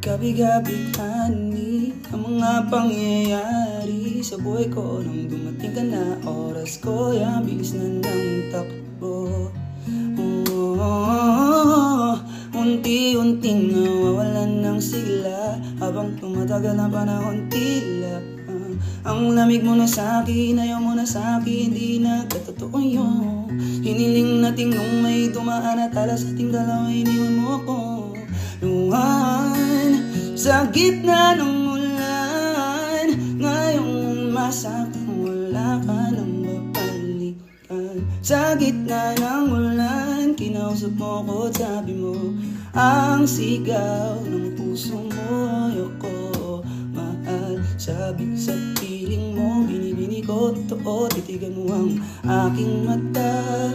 Gabi-gabi honey Ang mga pangyayari. Sa buhay ko Nung dumating ka na Oras ko Yan bilis na ng takbo. Oh, Unti-unting nawawalan ng sigla Habang tumatagal ang panahon tila Ang lamig mo na sa'kin Ayaw mo na sa'kin Di na katotoo yun. Hiniling natin nung may dumaan at alas ating dalawa iniwan mo ako sa gitna ng ulan Ngayong masakang wala ka nang babalikan Sa gitna ng ulan Kinausap mo ko at sabi mo Ang sigaw ng puso mo Ayoko mahal. Sabi sa piling mo Binibini ko totoo Titigan mo ang aking mata